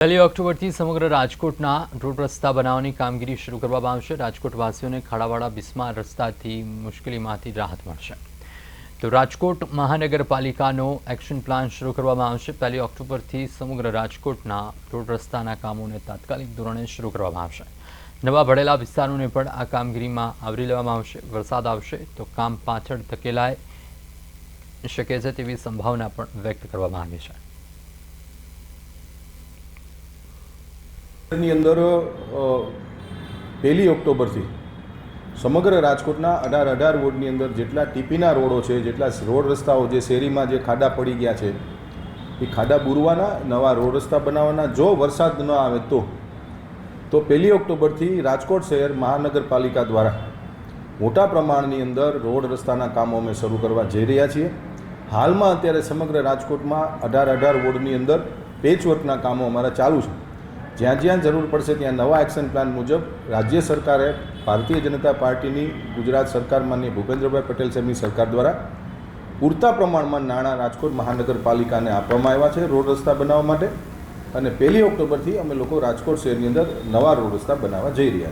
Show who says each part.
Speaker 1: પહેલી ઓક્ટોબરથી સમગ્ર રાજકોટના રોડ રસ્તા બનાવવાની કામગીરી શરૂ કરવામાં આવશે. રાજકોટવાસીઓને ખાડાવાળા બિસ્માર રસ્તાથી મુશ્કેલીમાંથી રાહત મળશે. તો રાજકોટ મહાનગરપાલિકાનો એક્શન પ્લાન શરૂ કરવામાં આવશે. પહેલી ઓક્ટોબરથી સમગ્ર રાજકોટના રોડ રસ્તાના કામોને તાત્કાલિક ધોરણે શરૂ કરવામાં આવશે. નવા ભળેલા વિસ્તારોને પણ આ કામગીરીમાં આવરી લેવામાં આવશે. વરસાદ આવશે તો કામ પાછળ ધકેલાય શકે છે તેવી સંભાવના પણ વ્યક્ત કરવામાં આવી છે.
Speaker 2: ની અંદર પહેલી ઓક્ટોબરથી સમગ્ર રાજકોટના અઢાર અઢાર વોર્ડની અંદર જેટલા ટીપીના રોડો છે, જેટલા રોડ રસ્તાઓ જે શેરીમાં જે ખાડા પડી ગયા છે, એ ખાડા બુરવાના, નવા રોડ રસ્તા બનાવવાના. જો વરસાદ ન આવે તો તો પહેલી ઓક્ટોબરથી રાજકોટ શહેર મહાનગરપાલિકા દ્વારા મોટા પ્રમાણની અંદર રોડ રસ્તાના કામો અમે શરૂ કરવા જઈ રહ્યા છીએ. હાલમાં અત્યારે સમગ્ર રાજકોટમાં અઢાર અઢાર વોર્ડની અંદર પેચવર્કના કામો અમારા ચાલુ છે. જ્યાં જ્યાં જરૂર પડશે ત્યાં નવા એક્શન પ્લાન મુજબ રાજ્ય સરકારે ભારતીય જનતા પાર્ટીની, ગુજરાત સરકાર માન્ય ભૂપેન્દ્રભાઈ પટેલ સાહેબની સરકાર દ્વારા પૂરતા પ્રમાણમાં નાણાં રાજકોટ મહાનગરપાલિકાને આપવામાં આવ્યા છે રોડ રસ્તા બનાવવા માટે. અને પહેલી ઓક્ટોબરથી અમે લોકો રાજકોટ શહેરની અંદર નવા રોડ રસ્તા બનાવવા જઈ રહ્યા છીએ.